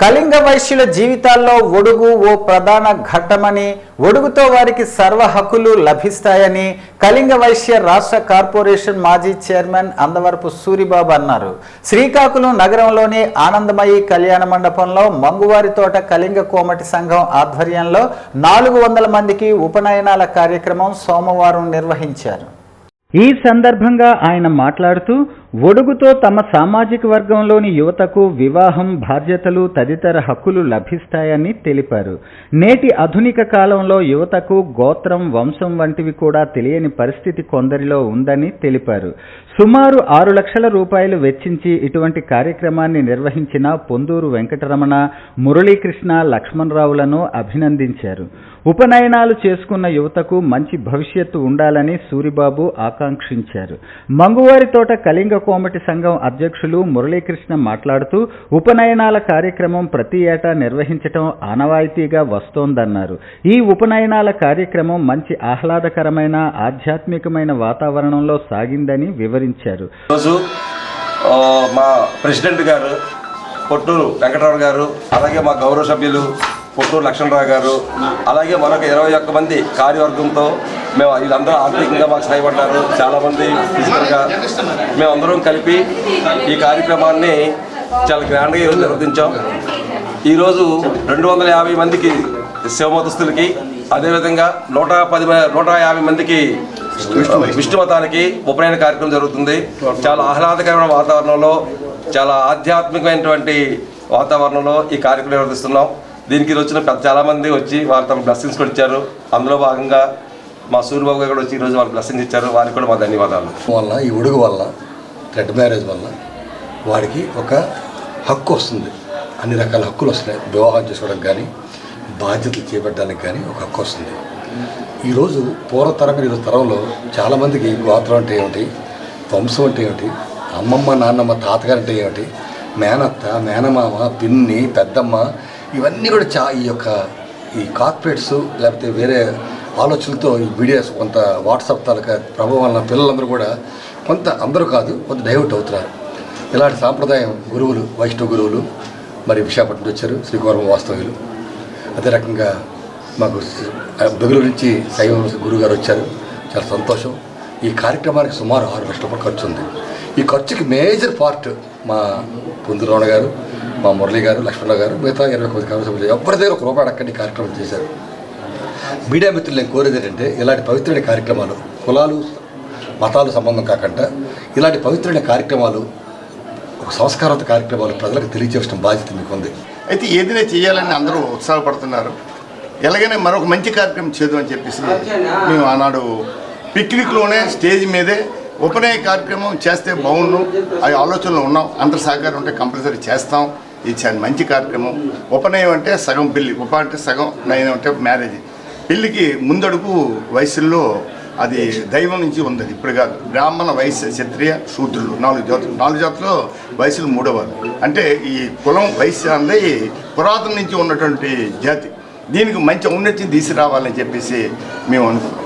కళింగ వైశ్యుల జీవితాల్లో ఒడుగు ఓ ప్రధాన ఘట్టమని ఒడుగుతో వారికి సర్వ హక్కులు లభిస్తాయని కళింగ వైశ్య రాష్ట్ర కార్పొరేషన్ మాజీ చైర్మన్ అందవరపు సూరిబాబు అన్నారు. శ్రీకాకుళం నగరంలోని ఆనందమయి కళ్యాణ మండపంలో మంగువారి తోట కళింగ కోమటి సంఘం ఆధ్వర్యంలో నాలుగు వందల మందికి ఉపనయనాల కార్యక్రమం సోమవారం నిర్వహించారు. ఈ సందర్భంగా ఆయన మాట్లాడుతూ ఒడుగుతో తమ సామాజిక వర్గంలోని యువతకు వివాహం బాధ్యతలు తదితర హక్కులు లభిస్తాయని తెలిపారు. నేటి ఆధునిక కాలంలో యువతకు గోత్రం వంశం వంటివి కూడా తెలియని పరిస్థితి కొందరిలో ఉందని తెలిపారు. సుమారు ఆరు లక్షల రూపాయలు వెచ్చించి ఇటువంటి కార్యక్రమాన్ని నిర్వహించిన పొందూరు వెంకటరమణ మురళీకృష్ణ లక్ష్మణరావులను అభినందించారు. ఉపనయనాలు చేసుకున్న యువతకు మంచి భవిష్యత్తు ఉండాలని సూరిబాబు ఆకాంక్షించారు. మంగువారి తోట కళింగ కోమటి సంఘం అధ్యక్షులు మురళీకృష్ణ మాట్లాడుతూ ఉపనయనాల కార్యక్రమం ప్రతి ఏటా నిర్వహించటం ఆనవాయితీగా వస్తోందన్నారు. ఈ ఉపనయనాల కార్యక్రమం మంచి ఆహ్లాదకరమైన ఆధ్యాత్మికమైన వాతావరణంలో సాగిందని వివరించారు. మా ప్రెసిడెంట్ గారు పొట్టూరు వెంకటరావు గారు అలాగే మా గౌరవ సభ్యులు పొట్టూరు లక్ష్మణరావు గారు అలాగే మరొక ఇరవై ఒక్క మంది కార్యవర్గంతో మేము వీళ్ళందరూ ఆర్థికంగా మాకు సహాయపడ్డారు. చాలామంది ఫిజికల్గా మేమందరం కలిపి ఈ కార్యక్రమాన్ని చాలా గ్రాండ్గా ఈరోజు నిర్వర్తించాం. ఈరోజు రెండు వందల యాభై మందికి శివమతస్థులకి అదేవిధంగా నూట పది నూట యాభై మందికి విష్ణు మతానికి ఉపనయన కార్యక్రమం జరుగుతుంది. చాలా ఆహ్లాదకరమైన వాతావరణంలో చాలా ఆధ్యాత్మికమైనటువంటి వాతావరణంలో ఈ కార్యక్రమం నిర్వహిస్తున్నాం దీనికి ఈరోజు వచ్చిన చాలామంది వచ్చి వారు తమ బ్లెస్సింగ్స్ కూడా ఇచ్చారు. అందులో భాగంగా మా సూర్యబాబు గారు కూడా వచ్చి ఈరోజు వాళ్ళు బ్లెస్సింగ్స్ ఇచ్చారు. వారికి కూడా మా ధన్యవాదాలు. వల్ల ఈ ఉడుగు వల్ల రెడ్ మ్యారేజ్ వల్ల వాడికి ఒక హక్కు వస్తుంది. అన్ని రకాల హక్కులు వస్తున్నాయి. వివాహం చేసుకోవడానికి కానీ బాధ్యతలు చేపట్టడానికి కానీ ఒక హక్కు వస్తుంది. ఈరోజు పూర్వతరం ఈరోజు తరంలో చాలామందికి గోత్రం అంటే ఏమిటి వంశం అంటే ఏమిటి అమ్మమ్మ నాన్నమ్మ తాతగారు అంటే ఏమిటి మేనత్త మేనమామ పిన్ని పెద్దమ్మ ఇవన్నీ కూడా చా ఈ యొక్క ఈ కార్పొరేట్స్ లేకపోతే వేరే ఆలోచనలతో ఈ వీడియోస్ కొంత వాట్సాప్ తాలూకా ప్రభావం వలన పిల్లలందరూ కూడా కొంత అందరూ కాదు కొంత డైవర్ట్ అవుతున్నారు. ఇలాంటి సాంప్రదాయం గురువులు వైష్ణవ గురువులు మరి విశాఖపట్నం వచ్చారు శ్రీకుమారం వాస్తవ్యులు. అదే రకంగా మాకు బెగులు నుంచి శైవ గురువు గారు వచ్చారు. చాలా సంతోషం. ఈ కార్యక్రమానికి సుమారు ఆరు లక్షల రూపాయలు ఖర్చు ఉంది. ఈ ఖర్చుకి మేజర్ పార్ట్ మా పుందురమణ గారు మా మురళి గారు లక్ష్మణ గారు మిగతా ఇరవై మంది కాంగ్రెస్ సభ్యులు ఎవరి దగ్గర ఒక రూపాయి అక్కడి కార్యక్రమం చేశారు. మీడియా మిత్రులు నేను కోరేది ఏంటంటే ఇలాంటి పవిత్రమైన కార్యక్రమాలు కులాలు మతాలు సంబంధం కాకుండా ఇలాంటి పవిత్రమైన కార్యక్రమాలు ఒక సంస్కారవంత కార్యక్రమాలు ప్రజలకు తెలియజేసిన బాధ్యత మీకు ఉంది. అయితే ఏదైనా చేయాలని అందరూ ఉత్సాహపడుతున్నారు. ఎలాగైనా మరొక మంచి కార్యక్రమం చేద్దాం అని చెప్పేసి మేము ఆనాడు పిక్నిక్లోనే స్టేజ్ మీదే ఉపనయ కార్యక్రమం చేస్తే బాగుండు. ఆ ఆలోచనలో ఉన్నాం. అందరి సహకారం ఉంటే కంపల్సరీ చేస్తాం. ఇది చాలా మంచి కార్యక్రమం. ఉపనయం అంటే సగం పెళ్ళి ఉప అంటే సగం నయనం అంటే మ్యారేజ్. పెళ్ళికి ముందడుగు వయసుల్లో అది దైవం నుంచి ఉంది ఇప్పుడు కాదు. బ్రాహ్మణ వయసు క్షత్రియ శూద్రులు. నాలుగు జాతులు. నాలుగు జాతులు వయసులు మూడవది అంటే ఈ కులం వైశ్య అనేది పురాతన నుంచి ఉన్నటువంటి జాతి. దీనికి మంచి ఔన్నత్యం తీసుకురావాలని చెప్పేసి మేము అను